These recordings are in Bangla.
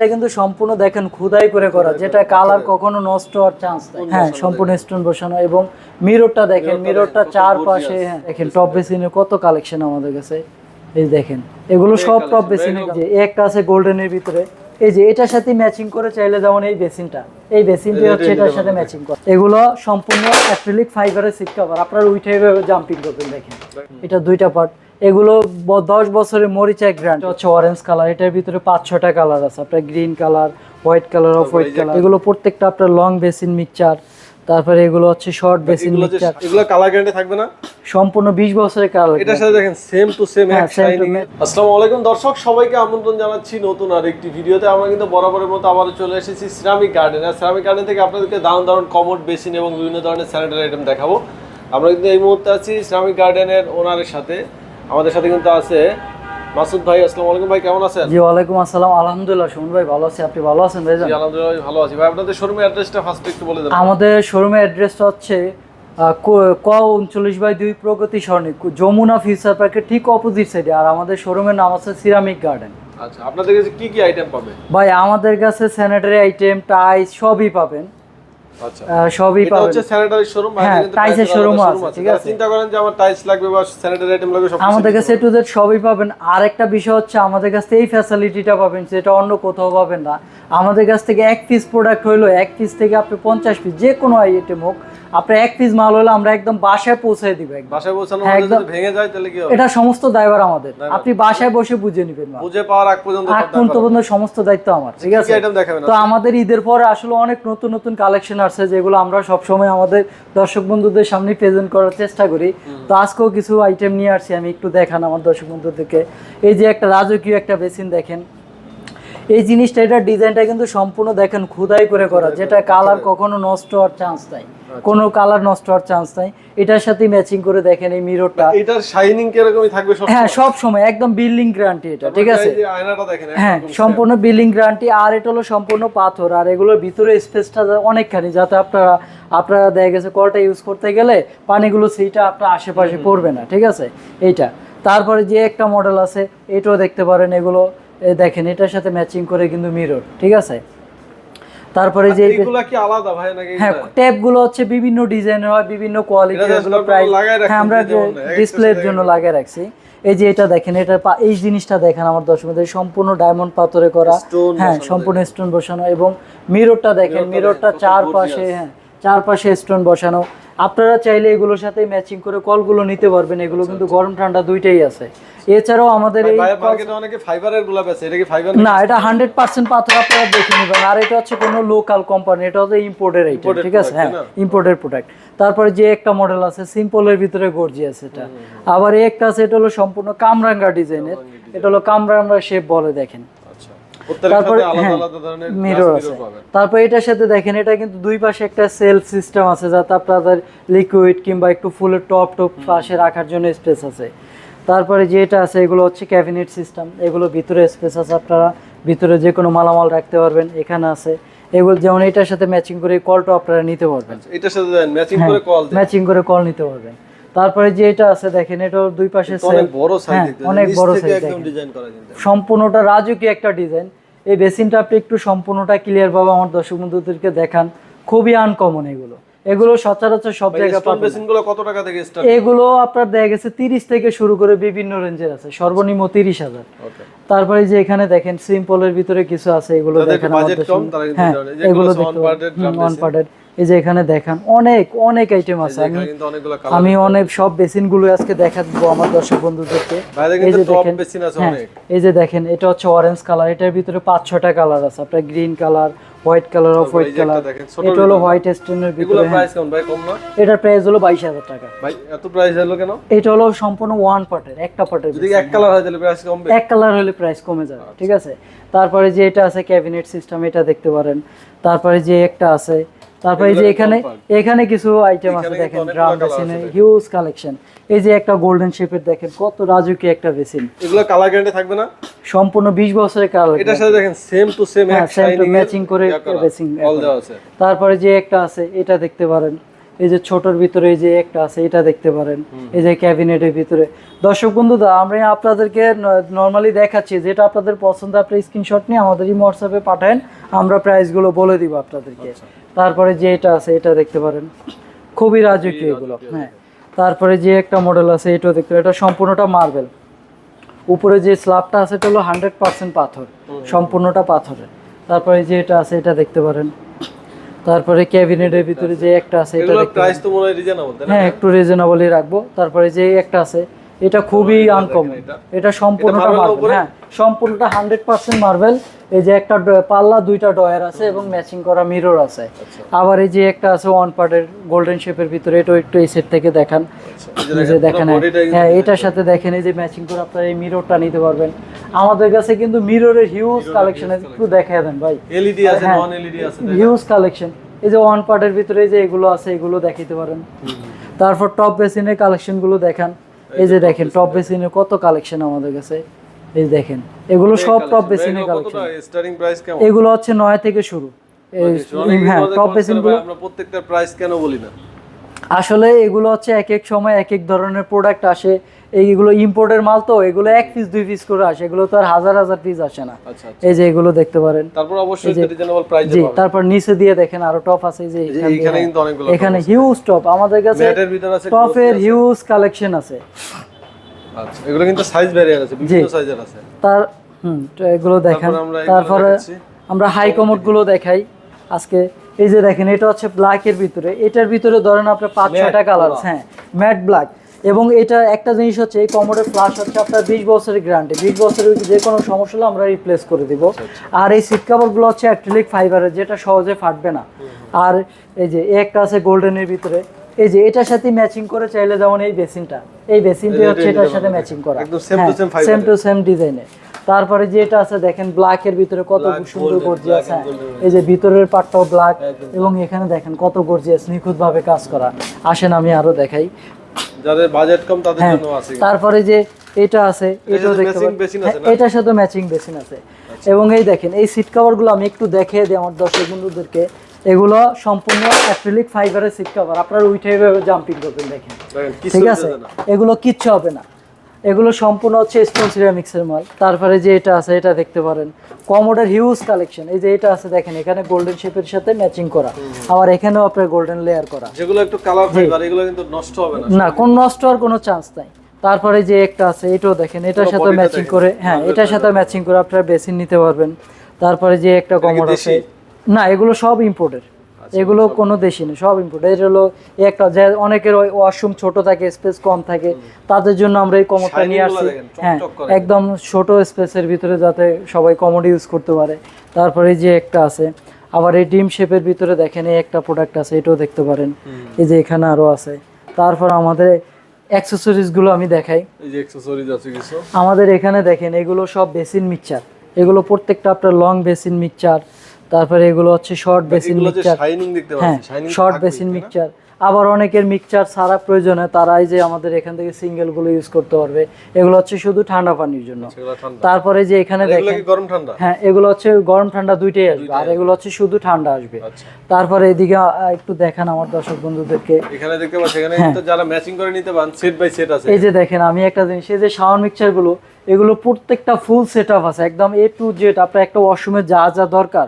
এটা কিন্তু সম্পূর্ণ দেখেন খুদাই করে করা যেটা কালার কখনো নষ্ট হওয়ার চান্স নাই। হ্যাঁ সম্পূর্ণ স্টোন বসানো এবং মিররটা দেখেন মিররটা চারপাশে হ্যাঁ দেখেন টপ বেসিনের কত কালেকশন আমাদের কাছে। এই দেখেন এগুলো সব টপ বেসিনের যে একটা আছে গোল্ডেনের ভিতরে। এই যে এটার সাথে ম্যাচিং করে চাইলে যেমন এই বেসিনটা এই বেসিনটি হচ্ছে এটার সাথে ম্যাচিং করা। এগুলো সম্পূর্ণ অ্যাক্রিলিক ফাইবারের সিট কভার আপনার উঠে জাম্পিং করবেন দেখেন। এটা দুইটা পার্ট এগুলো দশ বছরের মরিচা গ্র্যান্ড হচ্ছে অরেঞ্জ কালার এটার ভিতরে পাঁচ ছটা কালার আছে। আপনার green colour white colour off white colour এগুলো প্রত্যেকটা আপনার লং বেসিন মিক্সচার তারপরে এগুলো হচ্ছে শর্ট বেসিন মিক্সচার এগুলো কালার গ্যারান্টি থাকবে না? সম্পূর্ণ বিশ বছরের কালার এটার সাথে দেখেন সেম টু সেম হ্যাঁ, এক same শাইনিং আসসালামু আলাইকুম দর্শক সবাইকে আমন্ত্রণ জানাচ্ছি নতুন আরেকটি ভিডিওতে। আমরা কিন্তু বরাবরের মতো আবারও চলে এসেছি সিরামিক গার্ডেন আর সিরামিক গার্ডেন থেকে আপনাদেরকে দারুণ দারুণ কমোড বেসিন এবং বিভিন্ন ধরনের স্যানিটারি আইটেম দেখাবো। আমরা কিন্তু এই মুহূর্তে আছি সিরামিক গার্ডেনের ওনারের সাথে। আমাদের সাথে কিন্তু আছে মাসুদ ভাই আসসালামু আলাইকুম ভাই কেমন আছেন? জি ওয়ালাইকুম আসসালাম। আলহামদুলিল্লাহ সুমন ভাই ভালো আছি। আপনি ভালো আছেন ভাই জি আলহামদুলিল্লাহ ভালো আছি। ভাই আপনাদের শোরুমের অ্যাড্রেসটা ফার্স্ট একটু বলে দেন। আমাদের শোরুমের অ্যাড্রেসটা হচ্ছে ক- উনচল্লিশ বাই দুই প্রগতি সরণি যমুনা ফিউচার পার্কের ঠিক অপোজিট সাইডে আর আমাদের শোরুমের নাম আছে সিরামিক গার্ডেন আচ্ছা আপনাদের কাছে কি কি আইটেম পাবে ভাই আমাদের কাছে স্যানিটারি আইটেম টাইস সবই পাবেন। সবই এটা পাবেন। হচ্ছে স্যানিটারি শোরুম হ্যাঁ, শোরুম আছে, ঠিক আছে। চিন্তা করেন যে আমার টাইলস লাগবে বা স্যানিটারি আইটেম লাগবে সব আমাদের কাছে টু জেড সবই পাবেন। আর একটা বিষয় হচ্ছে আমাদের কাছে এই ফ্যাসিলিটিটা পাবেন যেটা অন্য কোথাও পাবেন না। আমাদের কাছ থেকে এক পিস প্রোডাক্ট হইল এক পিস থেকে আপনি পঞ্চাশ পিস যে কোনো আইটেম হোক আপনার এক পিস মাল হলে আমরা একদম বাসায় পৌঁছে দিব বাসায় পৌঁছানোর হ্যাঁ, একদম। ভেঙে যায় তাহলে কি হবে? এটা সমস্ত দায়ভার আমাদের। আপনি বাসায় বসে বুঝে নেবেন। বুঝে পাওয়ার আগ পর্যন্ত আগ পর্যন্ত সমস্ত দায়িত্ব আমার ঠিক আছে? আইটেম দেখাবেন তো আমাদের ঈদের পরে আসলে অনেক নতুন নতুন কালেকশন আসছে যেগুলো আমরা সবসময় আমাদের দর্শক বন্ধুদের সামনে প্রেজেন্ট করার চেষ্টা করি। তো আজকেও কিছু আইটেম নিয়ে আসছি আমি একটু দেখান আমার দর্শক বন্ধুদেরকে। এই যে একটা রাজকীয় একটা বেসিন দেখেন। এই জিনিসটা এটার ডিজাইনটা কিন্তু সম্পূর্ণ দেখেন খুদাই করে করা। যেটা কালার কখনো নষ্ট হওয়ার চান্স নাই। কোনো কালার নষ্ট হওয়ার চান্স নাই। এটার সাথে ম্যাচিং করে দেখেন এই মিররটা এটার শাইনিং কিরকমই থাকবে সব হ্যাঁ সব সময় একদম বিল্ডিং গ্যারান্টি এটা ঠিক আছে? এই যে আয়নাটা দেখেন হ্যাঁ সম্পূর্ণ বিল্ডিং গ্যারান্টি আর এটা হলো সম্পূর্ণ পাথর আর এগুলোর ভিতরে স্পেসটা অনেকখানি যাতে আপনারা আপনারা দেখা গেছে কলটা ইউজ করতে গেলে পানিগুলো সেইটা আপনার আশেপাশে পড়বে না ঠিক আছে? এইটা। তারপরে যে একটা মডেল আছে এটাও দেখতে পারেন এগুলো। দেখেন এটার সাথে ম্যাচিং করে কিন্তু মিরর ঠিক আছে? তারপরে যে এই- কি আলাদা ভাই নাকি হ্যাঁ ট্যাপগুলো হচ্ছে বিভিন্ন ডিজাইনের হয় বিভিন্ন কোয়ালিটির এগুলো প্রাইস হ্যাঁ আমরা ডিসপ্লের জন্য লাগিয়ে রাখছি। এই যে এটা দেখেন এটা এই জিনিসটা দেখেন আমার দর্শকদের সম্পূর্ণ ডায়মন্ড পাথরে করা। হ্যাঁ সম্পূর্ণ স্টোন বসানো এবং মিররটা দেখেন মিররটা চারপাশে হ্যাঁ চারপাশে স্টোন বসানো। আপনারা চাইলে এগুলোর সাথে ম্যাচিং করে কলগুলো নিতে পারবেন। এগুলো কিন্তু গরম ঠান্ডা দুইটাই আছে। এছাড়াও আমাদের এই মার্কেটে অনেকে ফাইবারেরগুলা বেচে এটা কি ফাইবার না এটা হান্ড্রেড পার্সেন্ট পাথর আপনারা দেখে নেবেন। আর এটা হচ্ছে কোনো লোকাল কোম্পানি এটা হচ্ছে ইম্পোর্টের আইটেম ঠিক আছে? হ্যাঁ ইম্পোর্টের প্রোডাক্ট তারপরে যে একটা মডেল আছে সিম্পলের ভিতরে গর্জিয়াস এটা। আবার এই একটা আছে এটা হলো সম্পূর্ণ কামরাঙ্গা ডিজাইনের এটা হলো কামরাঙ্গা শেপ বলে দেখেন। আচ্ছা তারপরে হ্যাঁ মিরর আছে। তারপর এটার সাথে দেখেন এটা কিন্তু দুই পাশে একটা সেলফ সিস্টেম আছে যাতে আপনাদের লিকুইড কিংবা একটু ফুলের টপ টপ পাশে রাখার জন্য স্পেস আছে। তারপরে যে এটা আছে এগুলো হচ্ছে ক্যাবিনেট সিস্টেম এগুলো ভিতরে স্পেস আছে আপনারা ভিতরে যে কোনো মালামাল রাখতে পারবেন এখানে আছে। এগুলো যেমন এটার সাথে ম্যাচিং করে কলটা আপনারা নিতে পারবেন। এটার সাথে ম্যাচিং। করে কল ম্যাচিং করে কল নিতে পারবেন। তারপরে যে এটা আছে দেখেন এটার দুই পাশে অনেক বড় সাইজ হ্যাঁ, অনেক বড় সাইজ ডিজাইন করা সম্পূর্ণটা রাজকীয় একটা ডিজাইন এই বেসিনটা আপনি একটু সম্পূর্ণটা ক্লিয়ার ভাবে আমার দর্শক বন্ধুদেরকে দেখান। খুবই আনকমন এগুলো। এগুলো সচরাচর সব জায়গায় পাবেন বেসিনগুলো কত টাকা থেকে স্টার্ট এগুলো আপনার দেখা গেছে তিরিশ থেকে শুরু করে বিভিন্ন রেঞ্জের আছে। সর্বনিম্ন তিরিশ হাজার। ওকে। তারপরে যে এখানে দেখেন সিম্পলের ভিতরে কিছু আছে এগুলো দেখেন বাজেট কম তারা কিন্তু হ্যাঁ এগুলো দেখতে on-parted এই যে এখানে দেখান অনেক অনেক আইটেম আছে। আমি আমি অনেক সব বেসিনগুলো আজকে দেখাবো আমার দর্শক বন্ধুদেরকে। এই যে দেখেন হ্যাঁ এই যে দেখেন এটা হচ্ছে অরেঞ্জ কালার এটার ভিতরে পাঁচ ছটা কালার আছে। আপনার green colour white colour off white colour এটা হলো হোয়াইট স্টোনের ভিতরে হ্যাঁ। এটার প্রাইস হলো বাইশ হাজার টাকা। ভাই এত প্রাইস হলো কেন? এটা হলো সম্পূর্ণ ওয়ান পার্টের একটা পার্টের যদি এক কালার হয় তাহলে প্রাইস কমবে? এক কালার হলে প্রাইস কমে যাবে ঠিক আছে? তারপরে যে এটা আছে ক্যাবিনেট সিস্টেম এটা দেখতে পারেন। তারপরে যে একটা আছে তারপরে যে এখানে এখানে কিছু আইটেম আছে দেখেন ড্রাম colour হিউজ কালেকশন এই যে একটা গোল্ডেন শেপের দেখেন কত রাজুকি একটা বেসিন এগুলো কালার গ্যারান্টি থাকবে না? সম্পূর্ণ বিশ বছরের কালার এটার সাথে দেখেন সেম টু সেম এক শাইনিং করে dressing অল দেওয়া আছে। তারপরে যে একটা আছে এটা দেখতে পারেন। এই যে ছোটর ভিতরে এই যে একটা আছে এটা দেখতে পারেন। এই যে ক্যাবিনেটের ভিতরে। দর্শক বন্ধুরা আমরা আপনাদেরকে নর্মালি দেখাচ্ছি যেটা আপনাদের পছন্দ আপনি স্ক্রিনশট নিয়ে আমাদের এই হোয়াটসঅ্যাপে পাঠান আমরা প্রাইসগুলো বলে দিব আপনাদেরকে। তারপরে যে এটা আছে এটা দেখতে পারেন। খুবই রাজকীয় এগুলো হ্যাঁ। তারপরে যে একটা মডেল আছে এটাও দেখতে এটা সম্পূর্ণটা মার্বেল উপরে যে স্ল্যাবটা আছে এটা হলো হান্ড্রেড পার্সেন্ট পাথর। সম্পূর্ণটা পাথরের। তারপরে যে এটা আছে এটা দেখতে পারেন। তারপরে ক্যাবিনেটের ভিতরে যে একটা আছে এটা দেখতে প্রাইস তো মনে হয় রিজনেবল হ্যাঁ একটু রিজনেবলই রাখব। তারপরে যে একটা আছে এটা খুবই আনকমন এটা? সম্পূর্ণটা মার্বেল হ্যাঁ সম্পূর্ণটা হান্ড্রেড পার্সেন্ট মার্বেল এই যে একটা পাল্লা দুইটা ডয়ার আছে এবং ম্যাচিং করা মিরর আছে। আচ্ছা। আবার এই যে একটা আছে ওয়ান পার্টের গোল্ডেন শেপের ভিতরে এটাও একটু এই সেট থেকে দেখান। আচ্ছা, যে দেখেন, কিন্তু হ্যাঁ এটার সাথে দেখেন এই যে ম্যাচিং করে আপনারা এই মিররটা নিতে পারবেন। আমাদের কাছে কিন্তু মিররের হিউজ কালেকশন আছে। একটু দেখায় দেন ভাই। এলইডি আছে হ্যাঁ। নন এলইডি আছে হিউজ কালেকশন এই যে ওয়ান পার্টের ভিতরে এই যে এগুলো আছে এগুলো দেখাইতে পারেন। তারপর টপ বেসিনের কালেকশনগুলো দেখান। এই যে দেখেন টপ বেসিনের কত কালেকশন আমাদের কাছে? এই দেখেন এগুলো সব টপ বেসিনের এগুলো কালেকশন কতটা স্টার্টিং প্রাইস কেমন? এগুলো হচ্ছে নয় থেকে শুরু। হ্যাঁ টপ বেসিনগুলো বেসিনগুলো আমরা প্রত্যেকটার প্রাইস কেন বলি না? আসলে এগুলো হচ্ছে এক এক সময় এক এক ধরনের প্রোডাক্ট আসে। এইগুলো ইম্পোর্টের মাল তো এগুলো এক পিস দুই পিস করে আসে। এগুলো তো আর হাজার হাজার পিস আসে না। আচ্ছা আচ্ছা। এই যে এগুলো দেখতে পারেন। তারপর অবশ্যই রিজনেবল প্রাইসে জি তারপর নিচে দিয়ে দেখেন আরও টপ আছে এই যে এখান। কিন্তু অনেকগুলো এখানে হিউজ টপ আমাদের কাছে ম্যাটের ভিতর আছে টপের হিউজ কালেকশন আছে। আচ্ছা এগুলো কিন্তু সাইজ ভ্যারিয়েন্ট আছে বিভিন্ন সাইজের আছে। তার হুম তো এগুলো দেখেন। তারপর আমরা হাই কমোডগুলো দেখাই। আজকে এই যে দেখেন এটা হচ্ছে ব্ল্যাক এর ভিতরে। এটার ভিতরে ধরেন আপনার পাঁচ ছয়টা কালার। হ্যাঁ ম্যাট ব্ল্যাক এবং এটা একটা জিনিস হচ্ছে এই কমোডের ফ্লাশ হচ্ছে আপনার বিশ বছরের গ্যারান্টি বিশ বছরের যে কোনো সমস্যা হলে আমরা রিপ্লেস করে দিব। আচ্ছা, আর এই সিট কাভারগুলো হচ্ছে অ্যাক্রিলিক ফাইবারের যেটা সহজে ফাটবে না। আর এই যে একটা আছে গোল্ডেনের ভিতরে। এই যে এটার সাথে ম্যাচিং করে চাইলে যেমন এই বেসিনটা এই বেসিনটি হচ্ছে এটার সাথে ম্যাচিং করা। সেম টু সেম ডিজাইনের তারপরে যে এটা আছে দেখেন ব্ল্যাক এর ভিতরে কত সুন্দর গর্জিয়াস হ্যাঁ। এই যে ভিতরের পার্টটাও ব্ল্যাক এবং এখানে দেখেন কত গর্জিয়াস নিখুঁত ভাবে কাজ করা। আসেন আমি আরও দেখাই। যাদের বাজেট কম তাদের হ্যাঁ জন্য আছে। তারপরে যে এটা আছে এটাও দেখতে আছে হ্যাঁ? আচ্ছা। এটার সাথে ম্যাচিং বেসিন আছে। এবং এই দেখেন এই সিট কভারগুলো আমি একটু দেখিয়ে দিই আমার দর্শক বন্ধুদেরকে। এগুলো সম্পূর্ণ অ্যাক্রিলিক ফাইবারের সিট কভার আপনারা উঠে জাম্পিং করবেন দেখেন। ঠিক আছে? এগুলো কিচ্ছু হবে না। এগুলো সম্পূর্ণ হচ্ছে স্টোন সিরামিক্সের মাল। তারপরে যে এটা আছে এটা দেখতে পারেন। কমোডের হিউজ কালেকশন এই যে এটা আছে দেখেন এখানে গোল্ডেন শেপের সাথে ম্যাচিং করা। আবার এখানেও আপনার গোল্ডেন লেয়ার করা। যেগুলো একটু কালার ফাইবার এগুলো কিন্তু নষ্ট হবে না। না কোন নষ্ট হওয়ার কোনো চান্স নাই। তারপরে যে একটা আছে এটাও দেখেন এটার সাথে ম্যাচিং করে হ্যাঁ এটার সাথে ম্যাচিং করে আপনারা বেসিন নিতে পারবেন। তারপরে যে একটা কমোড আছে না এগুলো সব ইম্পোর্টের এগুলো কোনো দেশি না সব ইম্পোর্ট এটা হলো একটা যে অনেকের ওয়াশরুম ছোট থাকে স্পেস কম থাকে তাদের জন্য আমরা এই কমোডটা নিয়ে আসছি। হ্যাঁ একদম ছোট স্পেসের ভিতরে যাতে সবাই কমোড ইউজ করতে পারে। তারপরে এই যে একটা আছে আবার এই ডিম শেপের ভিতরে দেখেন এই একটা প্রোডাক্ট আছে এটাও দেখতে পারেন। এই যে এখানে আরও আছে। তারপর আমাদের অ্যাক্সেসরিজগুলো আমি দেখাই। এই যে অ্যাকসেসরিজ আছে কিছু। আমাদের এখানে দেখেন এগুলো সব বেসিন মিক্সচার। এগুলো প্রত্যেকটা আপনার লং বেসিন মিক্সচার তারপরে এগুলো হচ্ছে শর্ট বেসিন মিক্সচার হ্যাঁ শর্ট বেসিন মিক্সচার আবার অনেকের মিক্সচার ছাড়া প্রয়োজন হয় তারাই যে আমাদের এখান থেকে সিঙ্গেলগুলো ইউজ করতে পারবে। এগুলো হচ্ছে শুধু ঠান্ডা পানির জন্য। তারপরে যে এখানে দেখেন গরম ঠান্ডা? হ্যাঁ এগুলো হচ্ছে গরম ঠান্ডা দুইটাই আসবে। আর এগুলো হচ্ছে শুধু ঠান্ডা আসবে। আচ্ছা। তারপরে এদিকে একটু দেখান আমার দর্শক বন্ধুদেরকে। এখানে দেখতে পাচ্ছেন এখানে কিন্তু যারা ম্যাচিং করে নিতে পারেন সেট বাই সেট আছে। হ্যাঁ। এই যে দেখেন আমি একটা জিনিস এই যে শাওয়ার মিক্সচারগুলো এগুলো প্রত্যেকটা ফুল সেট আছে একদম এ টু জেড আপনার একটা ওয়াশরুমে যা যা দরকার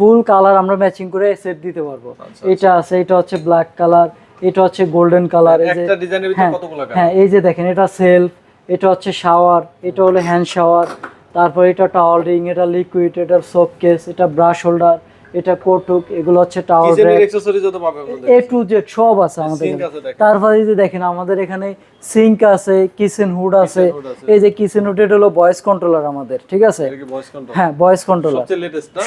ফুল কালার আমরা ম্যাচিং করে সেট দিতে পারব। আচ্ছা, এটা আছে এটা হচ্ছে ব্ল্যাক কালার এটা হচ্ছে গোল্ডেন কালার এই যে একটা ডিজাইনের ভিতরে হ্যাঁ হ্যাঁ এই যে দেখেন এটা সেলফ এটা হচ্ছে শাওয়ার এটা হলো হ্যান্ড শাওয়ার তারপর এটা টাওয়াল রিং এটা লিকুইড এটা সোপ কেস এটা ব্রাশ হোল্ডার এটা কোটুক এগুলো হচ্ছে আপনাদের এ টু জেড সব আছে আমাদের। তারপরে এই যে দেখেন আমাদের এখানে সিঙ্ক আছে কিচেন হুড আছে। এই যে কিচেন হুড এটা হলো ভয়েস কন্ট্রোলার আমাদের ঠিক আছে? হ্যাঁ ভয়েস কন্ট্রোলার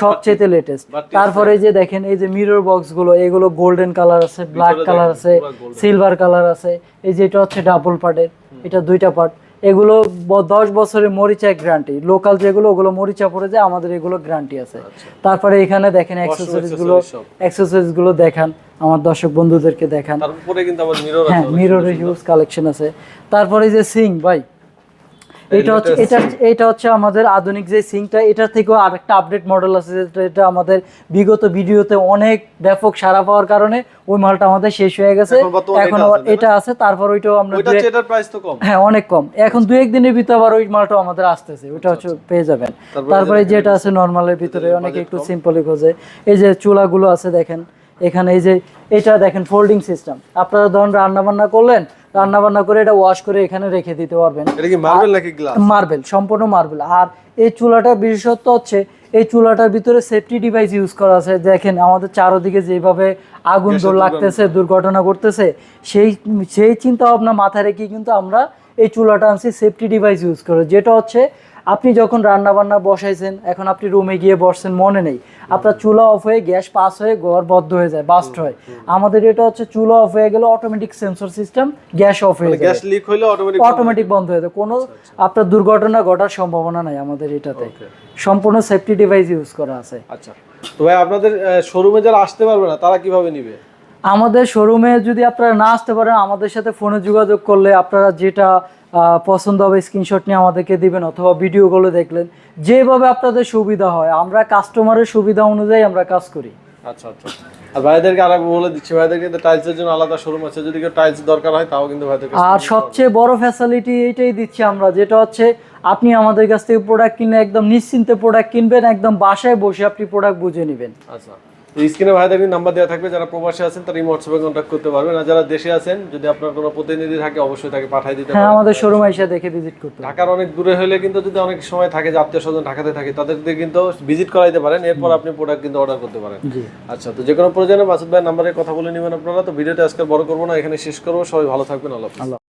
সবচেয়ে লেটেস্ট তারপরে এই যে দেখেন এই যে মিরর বক্সগুলো এগুলো গোল্ডেন কালার আছে ব্ল্যাক কালার আছে সিলভার কালার আছে। এই যে এটা হচ্ছে ডাবল পার্টের এটা দুইটা পার্ট এগুলো দশ বছরের মরিচা গ্যারান্টি লোকাল যেগুলো ওগুলো মরিচা পড়ে যায় আমাদের এগুলো গ্যারান্টি আছে। তারপরে এখানে দেখেন অ্যাক্সেসরিজগুলো অ্যাক্সেসরিজগুলো দেখান। আমার দর্শক বন্ধুদেরকে দেখান। তারপরে কিন্তু আবার মিরর আছে হ্যাঁ মিররের হিউজ কালেকশন আছে। তারপরে যে সিং ভাই এটা হচ্ছে এটা এটা হচ্ছে আমাদের আধুনিক যে সিঙ্কটা এটার থেকেও আরেকটা আপডেট মডেল আছে যেটা এটা আমাদের বিগত ভিডিওতে অনেক ব্যাপক সারা পাওয়ার কারণে ওই মালটা আমাদের শেষ হয়ে গেছে। এখন এটা আছে, তারপর ওইটাও আমরা ওইটা দু এটার প্রাইস তো কম। হ্যাঁ অনেক কম। এখন দু একদিনের ভিতরে আবার ওই মালটাও আমাদের আসতেছে ওইটা হচ্ছে পেয়ে যাবেন। তারপরে তারপরে যেটা আছে নর্মালের ভিতরে অনেকে একটু সিম্পলি খোঁজে। এই যে চুলাগুলো আছে দেখেন এখানে এই যে এটা দেখেন ফোল্ডিং সিস্টেম আপনারা ধরুন রান্না বান্না করলেন রান্না বান্না করে এটা ওয়াশ করে এখানে রেখে দিতে পারবেন। এটা কি মার্বেল নাকি গ্লাস মার্বেল সম্পূর্ণ মার্বেল আর এই চুলাটা বিশেষত্ব হচ্ছে এই চুলাটার ভিতরে সেফটি ডিভাইস ইউজ করা আছে। দেখেন আমাদের চারদিকে যেভাবে আগুন দৌড় লাগতেছে দুর্ঘটনা করতেছে সেই সেই চিন্তা ভাবনা মাথায় রেখে কিন্তু আমরা এই চুলাটা আনছি সেফটি ডিভাইস ইউজ করে। যেটা হচ্ছে আপনি যখন রান্না বান্না বসাইছেন এখন আপনি রুমে গিয়ে বসছেন মনে নেই। আপনার চুলা অফ হয়ে গ্যাস পাস হয়ে ঘর বদ্ধ হয়ে যায় বাস্ট হয়। আমাদের এটা হচ্ছে চুলা অফ হয়ে গেলে automatic sensor system gas off হয়ে যায়। গ্যাস লিক হলে অটোমেটিক অটোমেটিক বন্ধ হয়ে যায়। কোনো আপনার দুর্ঘটনা ঘটার সম্ভাবনা নাই আমাদের এটাতে। সম্পূর্ণ সেফটি ডিভাইস ইউজ করা আছে। আচ্ছা। তো ভাই আপনাদের শোরুমে যারা আসতে পারবে না তারা কীভাবে নিবে? আমাদের শোরুমে যদি আপনারা না আসতে পারেন আমাদের সাথে ফোনে যোগাযোগ করলে আপনারা যেটা পছন্দ হবে স্ক্রিনশট নিয়ে আমাদেরকে দিবেন অথবা ভিডিওগুলো দেখলেন। যেভাবে আপনাদের সুবিধা হয় আমরা কাস্টমারের সুবিধা অনুযায়ী আমরা কাজ করি। আচ্ছা আচ্ছা। আর ভাইদেরকে বলে দিচ্ছি ভাইদেরকে কিন্তু টাইলসের জন্য আলাদা শোরুম আছে। যদি কেউ টাইলস দরকার হয় তাও কিন্তু আর সবচেয়ে বড় ফ্যাসিলিটি এইটাই দিচ্ছি আমরা যেটা হচ্ছে আপনি আমাদের কাছ থেকে প্রোডাক্ট কিনলে একদম নিশ্চিন্তে প্রোডাক্ট কিনবেন একদম বাসায় বসে আপনি প্রোডাক্ট বুঝে নেবেন। আচ্ছা। স্ক্রিনে ভাইদের নাম্বার দেওয়া থাকবে যারা প্রবাসী আছেন তারা এই হোয়াটসঅ্যাপে কন্ট্যাক্ট করতে পারবেন। আর যারা দেশে আছেন যদি আপনার কোনো প্রতিনিধি থাকে অবশ্যই তাকে পাঠিয়ে দিতে হ্যাঁ আমাদের শোরুমে এসে দেখে ভিজিট করতে ঢাকার অনেক দূরে হলে কিন্তু যদি অনেক সময় থাকে যে আত্মীয় স্বজন ঢাকাতে থাকে তাদের দিয়ে কিন্তু ভিজিট করাইতে পারেন। এরপর আপনি প্রোডাক্ট কিন্তু অর্ডার করতে পারেন। আচ্ছা তো যে কোনো প্রয়োজনে মাসুদ ভাই নাম্বারে কথা বলে নেবেন আপনারা। তো ভিডিওটা আজকে বড় করব না এখানে শেষ করব। সবাই ভালো থাকবেন আল্লাহ আল্লাহ